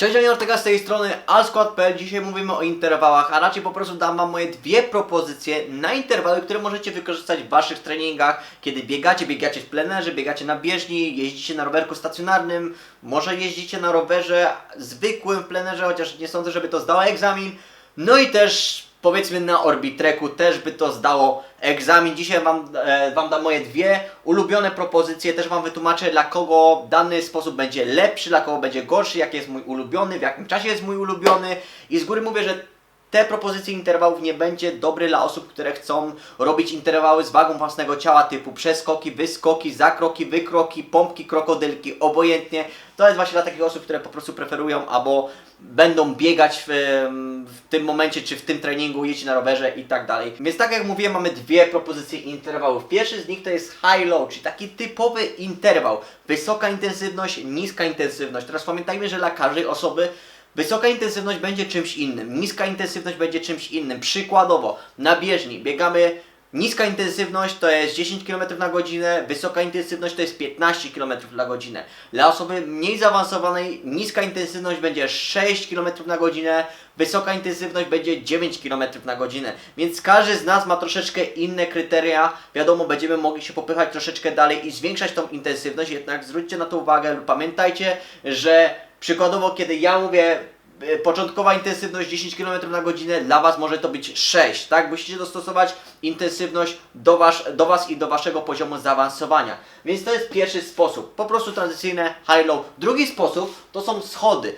Cześć, Daniel Ortega z tej strony allsquad.pl. Dzisiaj mówimy o interwałach, a raczej po prostu dam Wam moje dwie propozycje na interwały, które możecie wykorzystać w Waszych treningach, kiedy biegacie, biegacie w plenerze, biegacie na bieżni, jeździcie na rowerku stacjonarnym, może jeździcie na rowerze zwykłym w plenerze, chociaż nie sądzę, żeby to zdało egzamin. No i też powiedzmy na Orbitreku też by to zdało egzamin. Dzisiaj wam, e, wam dam moje dwie ulubione propozycje, też Wam wytłumaczę dla kogo dany sposób będzie lepszy, dla kogo będzie gorszy, jaki jest mój ulubiony, w jakim czasie jest mój ulubiony i z góry mówię, że te propozycje interwałów nie będzie dobry dla osób, które chcą robić interwały z wagą własnego ciała typu przeskoki, wyskoki, zakroki, wykroki, pompki, krokodylki, obojętnie. To jest właśnie dla takich osób, które po prostu preferują albo będą biegać w, w tym momencie, czy w tym treningu, jeździć na rowerze i tak dalej. Więc tak jak mówiłem, mamy dwie propozycje interwałów. Pierwszy z nich to jest high-low, czyli taki typowy interwał. Wysoka intensywność, niska intensywność. Teraz pamiętajmy, że dla każdej osoby Wysoka intensywność będzie czymś innym, niska intensywność będzie czymś innym. Przykładowo, na bieżni biegamy, niska intensywność to jest 10 km na godzinę, wysoka intensywność to jest 15 km na godzinę. Dla osoby mniej zaawansowanej niska intensywność będzie 6 km na godzinę, wysoka intensywność będzie 9 km na godzinę. Więc każdy z nas ma troszeczkę inne kryteria. Wiadomo, będziemy mogli się popychać troszeczkę dalej i zwiększać tą intensywność, jednak zwróćcie na to uwagę lub pamiętajcie, że Przykładowo, kiedy ja mówię e, początkowa intensywność 10 km na godzinę, dla Was może to być 6, tak? Musicie dostosować intensywność do, wasz, do Was i do Waszego poziomu zaawansowania. Więc to jest pierwszy sposób, po prostu tranzycyjne high-low. Drugi sposób to są schody.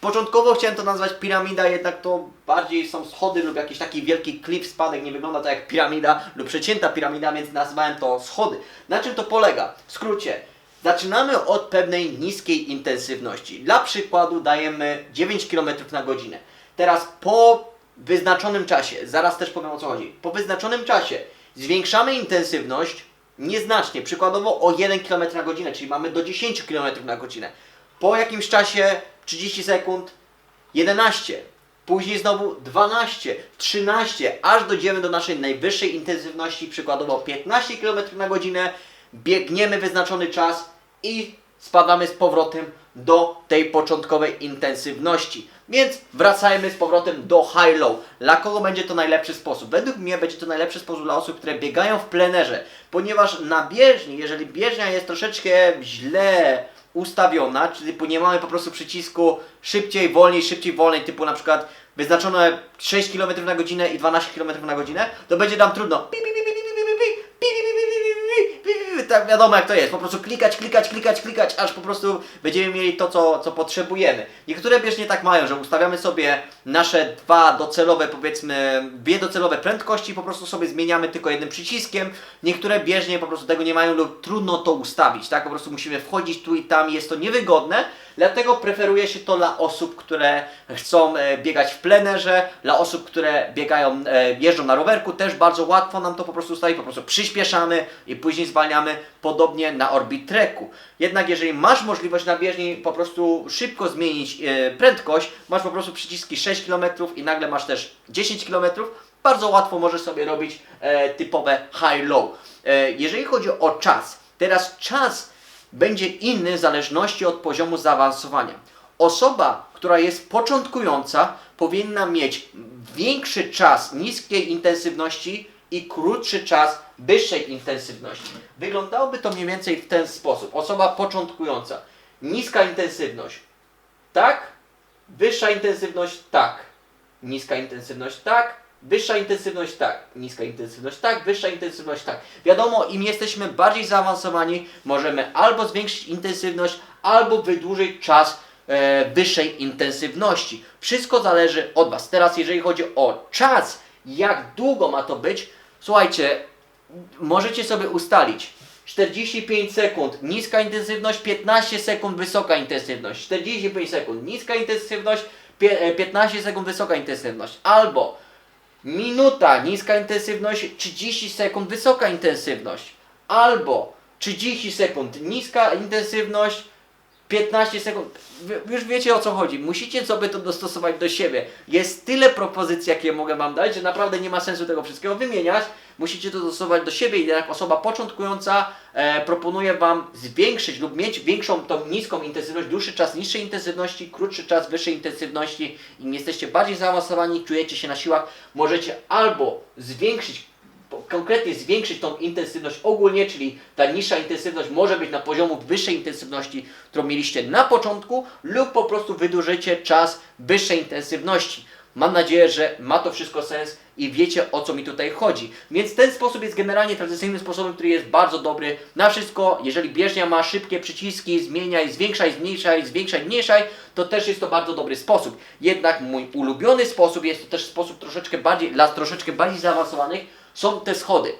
Początkowo chciałem to nazwać piramida, jednak to bardziej są schody lub jakiś taki wielki klif spadek, nie wygląda to jak piramida lub przecięta piramida, więc nazwałem to schody. Na czym to polega? W skrócie, Zaczynamy od pewnej niskiej intensywności. Dla przykładu dajemy 9 km na godzinę. Teraz po wyznaczonym czasie, zaraz też powiem o co chodzi, po wyznaczonym czasie zwiększamy intensywność nieznacznie, przykładowo o 1 km na godzinę, czyli mamy do 10 km na godzinę. Po jakimś czasie 30 sekund 11, później znowu 12, 13, aż dojdziemy do naszej najwyższej intensywności, przykładowo 15 km na godzinę, biegniemy wyznaczony czas i spadamy z powrotem do tej początkowej intensywności. Więc wracajmy z powrotem do high-low. Dla kogo będzie to najlepszy sposób? Według mnie będzie to najlepszy sposób dla osób, które biegają w plenerze, ponieważ na bieżni, jeżeli bieżnia jest troszeczkę źle ustawiona, czyli nie mamy po prostu przycisku szybciej, wolniej, szybciej, wolniej, typu na przykład wyznaczone 6 km na godzinę i 12 km na godzinę, to będzie nam trudno. Tak wiadomo jak to jest, po prostu klikać, klikać, klikać, klikać, aż po prostu będziemy mieli to, co, co potrzebujemy. Niektóre bieżnie tak mają, że ustawiamy sobie nasze dwa docelowe, powiedzmy, dwie docelowe prędkości, po prostu sobie zmieniamy tylko jednym przyciskiem. Niektóre bieżnie po prostu tego nie mają lub trudno to ustawić, tak? Po prostu musimy wchodzić tu i tam, jest to niewygodne, dlatego preferuje się to dla osób, które chcą e, biegać w plenerze, dla osób, które biegają, e, jeżdżą na rowerku, też bardzo łatwo nam to po prostu ustawić, po prostu przyspieszamy i później zwalniamy, podobnie na Orbitreku. Jednak jeżeli masz możliwość na bieżni po prostu szybko zmienić e, prędkość, masz po prostu przyciski 6 km i nagle masz też 10 km, bardzo łatwo możesz sobie robić e, typowe high-low. E, jeżeli chodzi o czas, teraz czas będzie inny w zależności od poziomu zaawansowania. Osoba, która jest początkująca, powinna mieć większy czas niskiej intensywności i krótszy czas wyższej intensywności. Wyglądałoby to mniej więcej w ten sposób. Osoba początkująca, niska intensywność, tak, wyższa intensywność, tak, niska intensywność, tak, wyższa intensywność, tak, niska intensywność, tak, wyższa intensywność, tak. Wiadomo, im jesteśmy bardziej zaawansowani, możemy albo zwiększyć intensywność, albo wydłużyć czas e, wyższej intensywności. Wszystko zależy od Was. Teraz, jeżeli chodzi o czas, jak długo ma to być, słuchajcie, możecie sobie ustalić 45 sekund niska intensywność, 15 sekund wysoka intensywność, 45 sekund niska intensywność, pie- e, 15 sekund wysoka intensywność, albo minuta niska intensywność, 30 sekund wysoka intensywność, albo 30 sekund niska intensywność, 15 sekund. Już wiecie o co chodzi. Musicie sobie to dostosować do siebie. Jest tyle propozycji, jakie mogę Wam dać, że naprawdę nie ma sensu tego wszystkiego wymieniać. musicie to dostosować do siebie i jak osoba początkująca e, proponuję Wam zwiększyć lub mieć większą tą niską intensywność, dłuższy czas niższej intensywności, krótszy czas wyższej intensywności. Im jesteście bardziej zaawansowani, czujecie się na siłach, możecie albo zwiększyć konkretnie zwiększyć tą intensywność ogólnie, czyli ta niższa intensywność może być na poziomu wyższej intensywności, którą mieliście na początku, lub po prostu wydłużycie czas wyższej intensywności. Mam nadzieję, że ma to wszystko sens i wiecie o co mi tutaj chodzi. Więc ten sposób jest generalnie tradycyjnym sposobem, który jest bardzo dobry na wszystko. Jeżeli bieżnia ma szybkie przyciski, zmieniaj, zwiększaj, zmniejszaj, zwiększaj, mniejszaj, to też jest to bardzo dobry sposób. Jednak mój ulubiony sposób jest to też sposób troszeczkę bardziej, dla troszeczkę bardziej zaawansowanych, są te schody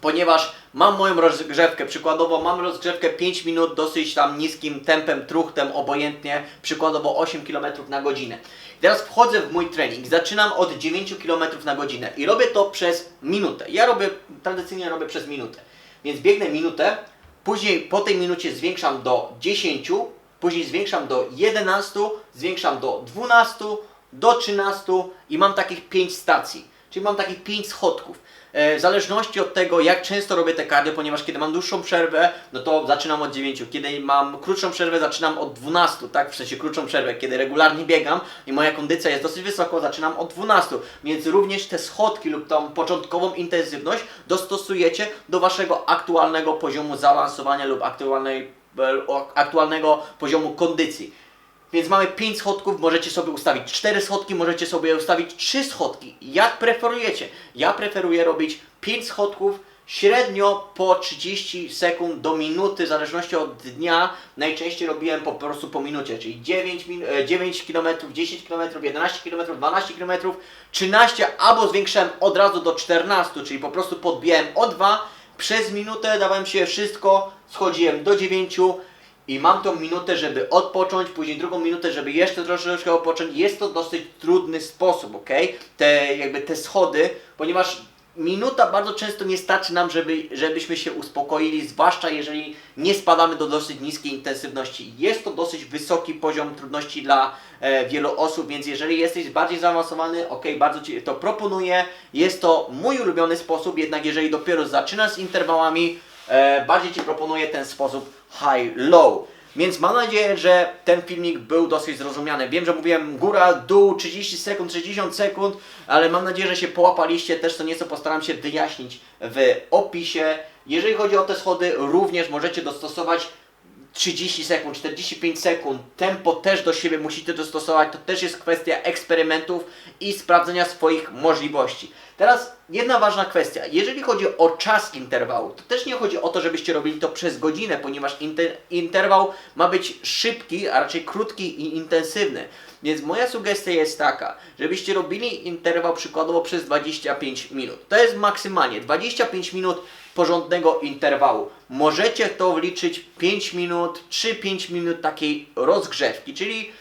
ponieważ mam moją rozgrzewkę, przykładowo mam rozgrzewkę 5 minut dosyć tam niskim tempem, truchtem, obojętnie, przykładowo 8 km na godzinę. Teraz wchodzę w mój trening, zaczynam od 9 km na godzinę i robię to przez minutę. Ja robię, tradycyjnie robię przez minutę, więc biegnę minutę, później po tej minucie zwiększam do 10, później zwiększam do 11, zwiększam do 12, do 13 i mam takich 5 stacji, czyli mam takich 5 schodków. E, W zależności od tego, jak często robię te kardio, ponieważ kiedy mam dłuższą przerwę, no to zaczynam od 9. Kiedy mam krótszą przerwę, zaczynam od 12, tak? W sensie krótszą przerwę. Kiedy regularnie biegam i moja kondycja jest dosyć wysoko, zaczynam od 12. Więc również te schodki lub tą początkową intensywność dostosujecie do waszego aktualnego poziomu zaawansowania lub aktualnej, e, aktualnego poziomu kondycji. Więc mamy 5 schodków, możecie sobie ustawić 4 schodki, możecie sobie ustawić 3 schodki. Jak preferujecie? Ja preferuję robić 5 schodków średnio po 30 sekund do minuty, w zależności od dnia. Najczęściej robiłem po prostu po minucie, czyli 9, min- e, 9 km, 10 km, 11 km, 12 km, 13 albo zwiększyłem od razu do 14, czyli po prostu podbijałem o 2. Przez minutę dawałem się wszystko, schodziłem do 9 i mam tą minutę, żeby odpocząć, później drugą minutę, żeby jeszcze troszeczkę odpocząć. Jest to dosyć trudny sposób, ok? Te, jakby te schody, ponieważ minuta bardzo często nie starczy nam, żeby, żebyśmy się uspokoili, zwłaszcza jeżeli nie spadamy do dosyć niskiej intensywności. Jest to dosyć wysoki poziom trudności dla e, wielu osób, więc jeżeli jesteś bardziej zaawansowany, ok, bardzo Ci to proponuję. Jest to mój ulubiony sposób, jednak jeżeli dopiero zaczynasz z interwałami, bardziej Ci proponuję ten sposób high-low. Więc mam nadzieję, że ten filmik był dosyć zrozumiany. Wiem, że mówiłem góra, dół, 30 sekund, 60 sekund, ale mam nadzieję, że się połapaliście. Też to nieco postaram się wyjaśnić w opisie. Jeżeli chodzi o te schody, również możecie dostosować 30 sekund, 45 sekund. Tempo też do siebie musicie dostosować. To też jest kwestia eksperymentów i sprawdzenia swoich możliwości. Teraz jedna ważna kwestia. Jeżeli chodzi o czas interwału, to też nie chodzi o to, żebyście robili to przez godzinę, ponieważ inter interwał ma być szybki, a raczej krótki i intensywny. Więc moja sugestia jest taka, żebyście robili interwał przykładowo przez 25 minut. To jest maksymalnie 25 minut porządnego interwału. Możecie to wliczyć 5 minut, 3-5 minut takiej rozgrzewki, czyli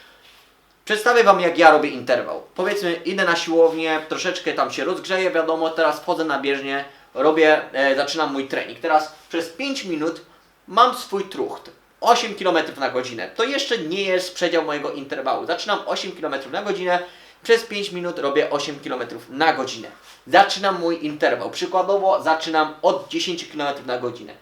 Przedstawię Wam, jak ja robię interwał. Powiedzmy, idę na siłownię, troszeczkę tam się rozgrzeję, wiadomo, teraz wchodzę na bieżnię, robię, e, zaczynam mój trening. Teraz przez 5 minut mam swój trucht. 8 km na godzinę. To jeszcze nie jest przedział mojego interwału. Zaczynam 8 km na godzinę, przez 5 minut robię 8 km na godzinę. Zaczynam mój interwał. Przykładowo zaczynam od 10 km na godzinę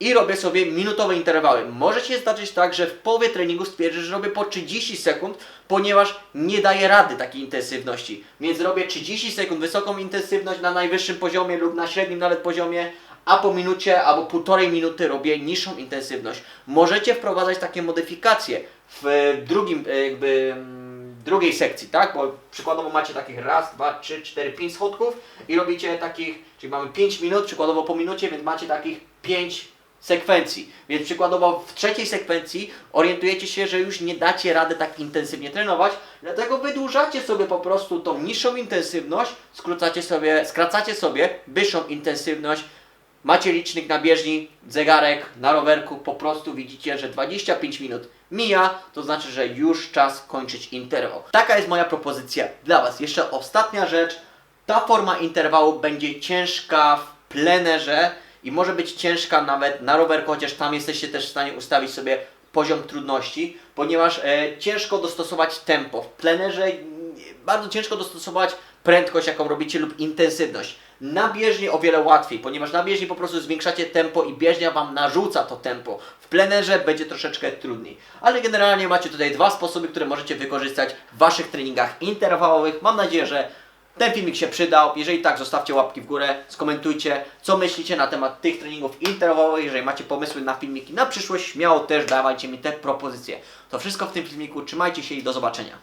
i robię sobie minutowe interwały. Może się zdarzyć tak, że w połowie treningu stwierdzę, że robię po 30 sekund, ponieważ nie daję rady takiej intensywności. Więc robię 30 sekund wysoką intensywność na najwyższym poziomie lub na średnim nawet poziomie, a po minucie albo półtorej minuty robię niższą intensywność. Możecie wprowadzać takie modyfikacje w drugim e, jakby mm, drugiej sekcji, tak? Bo przykładowo macie takich raz, dwa, trzy, cztery, pięć schodków i robicie takich, czyli mamy 5 minut, przykładowo po minucie, więc macie takich 5 sekwencji. Więc przykładowo w trzeciej sekwencji orientujecie się, że już nie dacie rady tak intensywnie trenować, dlatego wydłużacie sobie po prostu tą niższą intensywność, skrócacie sobie, skracacie sobie wyższą intensywność, Macie licznik na bieżni, zegarek, na rowerku, po prostu widzicie, że 25 minut mija, to znaczy, że już czas kończyć interwał. Taka jest moja propozycja dla Was. Jeszcze ostatnia rzecz. Ta forma interwału będzie ciężka w plenerze i może być ciężka nawet na rowerku, chociaż tam jesteście też w stanie ustawić sobie poziom trudności, ponieważ e, ciężko dostosować tempo. W plenerze mm, bardzo ciężko dostosować prędkość, jaką robicie lub intensywność. Na bieżni o wiele łatwiej, ponieważ na bieżni po prostu zwiększacie tempo i bieżnia Wam narzuca to tempo. W plenerze będzie troszeczkę trudniej. Ale generalnie macie tutaj dwa sposoby, które możecie wykorzystać w Waszych treningach interwałowych. Mam nadzieję, że ten filmik się przydał. Jeżeli tak, zostawcie łapki w górę, skomentujcie, co myślicie na temat tych treningów interwałowych. Jeżeli macie pomysły na filmiki na przyszłość, śmiało też dawajcie mi te propozycje. To wszystko w tym filmiku. Trzymajcie się i do zobaczenia.